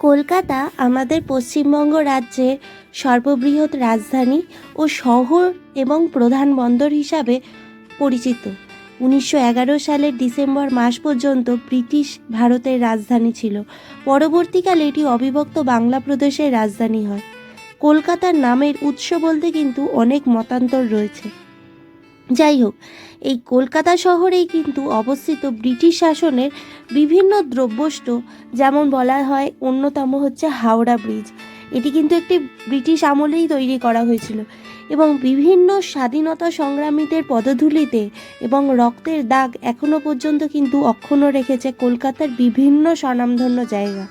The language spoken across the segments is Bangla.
কলকাতা আমাদের পশ্চিমবঙ্গ রাজ্যের সর্ববৃহৎ রাজধানী ও শহর এবং প্রধান বন্দর হিসাবে পরিচিত। উনিশশো এগারো সালের ডিসেম্বর মাস পর্যন্ত ব্রিটিশ ভারতের রাজধানী ছিল। পরবর্তীকালে এটি অবিভক্ত বাংলা প্রদেশের রাজধানী হয়। কলকাতার নামের উৎস বলতে কিন্তু অনেক মতান্তর রয়েছে। যাই হোক এই কলকাতা শহরেই কিন্তু অবস্থিত ব্রিটিশ শাসনের বিভিন্ন দ্রব্যষ্ট যেমন বলা হয় অন্যতম হচ্ছে হাওড়া ব্রিজ। এটি কিন্তু একটি ব্রিটিশ আমলেই তৈরি করা হয়েছিল এবং বিভিন্ন স্বাধীনতা সংগ্রামীদের পদধূলিতে এবং রক্তের দাগ এখনও পর্যন্ত কিন্তু অক্ষুণ্ণ রেখেছে কলকাতার বিভিন্ন স্বনামধন্য জায়গা।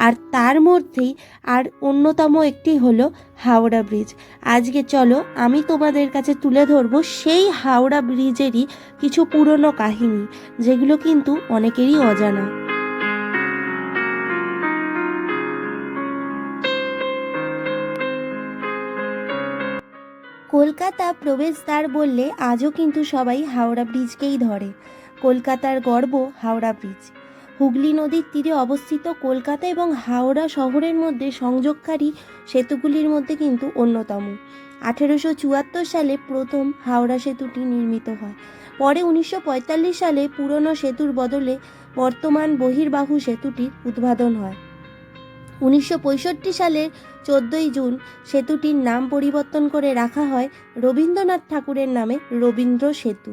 আর তার মধ্যেই আর অন্যতম একটি হলো হাওড়া ব্রিজ। আজকে চলো, আমি তোমাদের কাছে তুলে ধরবো সেই হাওড়া ব্রিজেরই কিছু পুরনো কাহিনী, যেগুলো কিন্তু অনেকেরই অজানা। কলকাতা প্রবেশদ্বার বললে আজও কিন্তু সবাই হাওড়া ব্রিজকেই ধরে। কলকাতার গর্ব হাওড়া ব্রিজ। হুগলি নদীর তীরে অবস্থিত কলকাতা এবং হাওড়া শহরের মধ্যে সংযোগকারী সেতুগুলির মধ্যে কিন্তু অন্যতম। আঠেরোশো চুয়াত্তর সালে প্রথম হাওড়া সেতুটি নির্মিত হয়। পরে উনিশশো পঁয়তাল্লিশ সালে পুরনো সেতুর বদলে বর্তমান বহির্বাহু সেতুটির উদ্বোধন হয়। উনিশশো পঁয়ষট্টি সালের চোদ্দোই জুন সেতুটির নাম পরিবর্তন করে রাখা হয় রবীন্দ্রনাথ ঠাকুরের নামে রবীন্দ্র সেতু।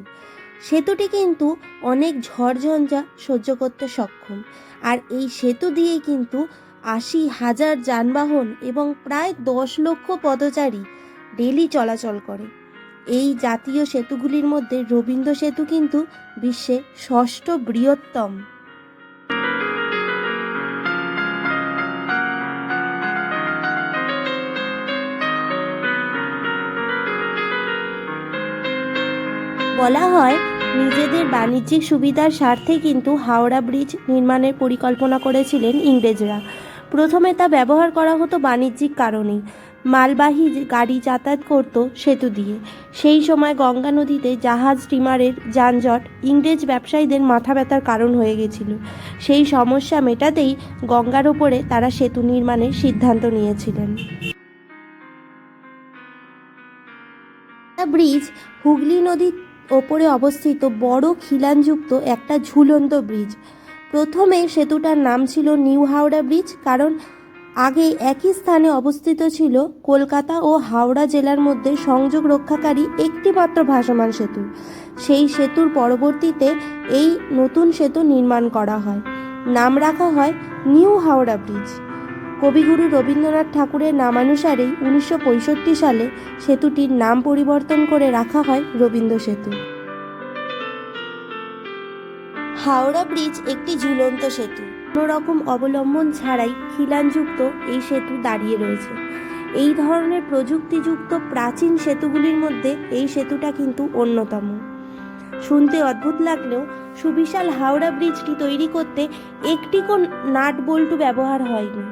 সেতুটি কিন্তু অনেক ঝড়ঝঞ্ঝা সহ্য করতে সক্ষম। আর এই সেতু দিয়ে কিন্তু আশি হাজার যানবাহন এবং প্রায় দশ লক্ষ পদচারী ডেলি চলাচল করে। এই জাতীয় সেতুগুলির মধ্যে রবীন্দ্র সেতু কিন্তু বিশ্বে ষষ্ঠ বৃহত্তম। বলা হয়, নিজেদের বাণিজ্যিক সুবিধার স্বার্থে কিন্তু হাওড়া ব্রিজ নির্মাণের পরিকল্পনা করেছিলেন ইংরেজরা। প্রথমে তা ব্যবহার করা হতো বাণিজ্যিক কারণেই। মালবাহী গাড়ি যাতায়াত করত সেতু দিয়ে। সেই সময় গঙ্গা নদীতে জাহাজ, স্টিমারের যানজট ইংরেজ ব্যবসায়ীদের মাথা ব্যথার কারণ হয়ে গেছিল। সেই সমস্যা মেটাতেই গঙ্গার ওপরে তারা সেতু নির্মাণের সিদ্ধান্ত নিয়েছিলেন। ব্রিজ হুগলি নদীর ওপরে অবস্থিত বড় খিলানযুক্ত একটা ঝুলন্ত ব্রিজ। প্রথমে সেতুটার নাম ছিল নিউ হাওড়া ব্রিজ, কারণ আগে একই স্থানে অবস্থিত ছিল কলকাতা ও হাওড়া জেলার মধ্যে সংযোগ রক্ষাকারী একটি মাত্র ভাসমান সেতু। সেই সেতুর পরবর্তীতে এই নতুন সেতু নির্মাণ করা হয়। নাম রাখা হয় নিউ হাওড়া ব্রিজ। কবিগুরু রবীন্দ্রনাথ ঠাকুরের নামানুসারেই উনিশশো পঁয়ষট্টি সালে সেতুটির নাম পরিবর্তন করে রাখা হয় রবীন্দ্র সেতু। হাওড়া ব্রিজ একটি ঝুলন্ত সেতু। রকম অবলম্বন ছাড়াই খিলানযুক্ত এই সেতু দাঁড়িয়ে রয়েছে। এই ধরনের প্রযুক্তিযুক্ত প্রাচীন সেতুগুলির মধ্যে এই সেতুটা কিন্তু অন্যতম। শুনতে অদ্ভুত লাগলেও সুবিশাল হাওড়া ব্রিজটি তৈরি করতে একটি কোন নাট বল্টু ব্যবহার হয়নি।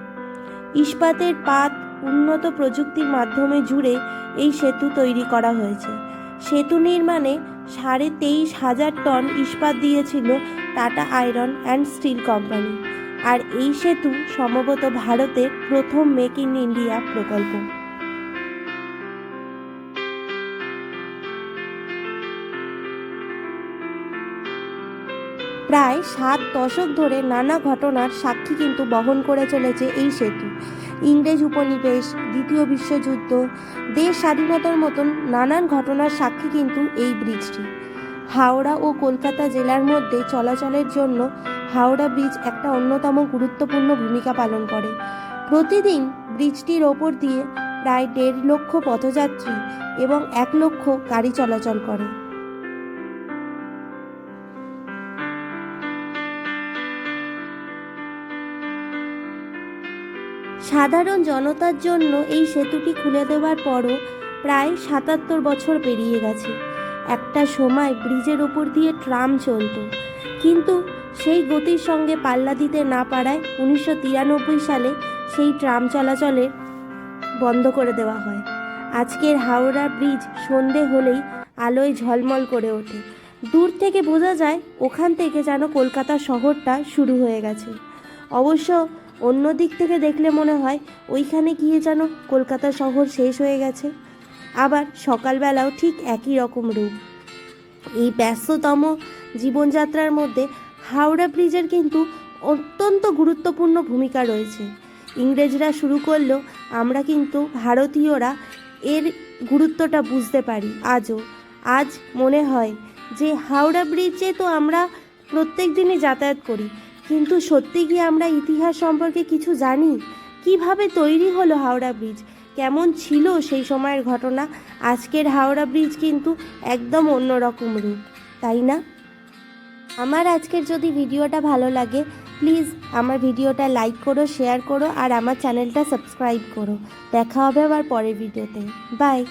ইস্পাতের পাত উন্নত প্রযুক্তির মাধ্যমে জুড়ে এই সেতু তৈরি করা হয়েছে। সেতু নির্মাণে সাড়ে তেইশ হাজার টন ইস্পাত দিয়েছিল Tata iron and steel company. আর এই সেতু সম্ভবত ভারতের প্রথম মেক ইন ইন্ডিয়া প্রকল্প। প্রায় সাত দশক ধরে নানা ঘটনার সাক্ষী কিন্তু বহন করে চলেছে এই সেতু। ইংরেজ উপনিবেশ, দ্বিতীয় বিশ্বযুদ্ধ, দেশ স্বাধীনতার মতন নানান ঘটনার সাক্ষী কিন্তু এই ব্রিজটি। হাওড়া ও কলকাতা জেলার মধ্যে চলাচলের জন্য হাওড়া ব্রিজ একটা অন্যতম গুরুত্বপূর্ণ ভূমিকা পালন করে। প্রতিদিন ব্রিজটির ওপর দিয়ে প্রায় দেড় লক্ষ পথযাত্রী এবং এক লক্ষ গাড়ি চলাচল করে। সাধারণ জনতার জন্য এই সেতুটি খুলে দেওয়ার পরও প্রায় সাতাত্তর বছর পেরিয়ে গেছে। একটা সময় ব্রিজের ওপর দিয়ে ট্রাম চলতো। কিন্তু সেই গতির সঙ্গে পাল্লা দিতে না পারায় উনিশশো তিরানব্বই সালে সেই ট্রাম চলাচলের বন্ধ করে দেওয়া হয়। আজকের হাওড়া ব্রিজ সন্ধে হলেই আলোয় ঝলমল করে ওঠে। দূর থেকে বোঝা যায়, ওখান থেকে যেন কলকাতা শহরটা শুরু হয়ে গেছে। অবশ্য অন্য দিক থেকে দেখলে মনে হয় ওইখানে গিয়ে যেন কলকাতা শহর শেষ হয়ে গেছে। আবার সকালবেলাও ঠিক একই রকম রূপ। এই ব্যস্ততম জীবনযাত্রার মধ্যে হাওড়া ব্রিজের কিন্তু অত্যন্ত গুরুত্বপূর্ণ ভূমিকা রয়েছে। ইংরেজরা শুরু করলেও আমরা কিন্তু ভারতীয়রা এর গুরুত্বটা বুঝতে পারি আজও। আজ মনে হয় যে হাওড়া ব্রিজে তো আমরা প্রত্যেক দিনই যাতায়াত করি। কিন্তু সত্যি কি আমরা ইতিহাস সম্পর্কে কিছু জানি? কীভাবে তৈরি হলো হাওড়া ব্রিজ? কেমন ছিল সেই সময়ের ঘটনা? আজকের হাওড়া ব্রিজ কিন্তু একদম অন্যরকম রূপ, তাই না? আমার আজকের যদি ভিডিওটা ভালো লাগে, প্লিজ আমার ভিডিওটা লাইক করো, শেয়ার করো, আর আমার চ্যানেলটা সাবস্ক্রাইব করো। দেখা হবে আবার পরের ভিডিওতে। বাই!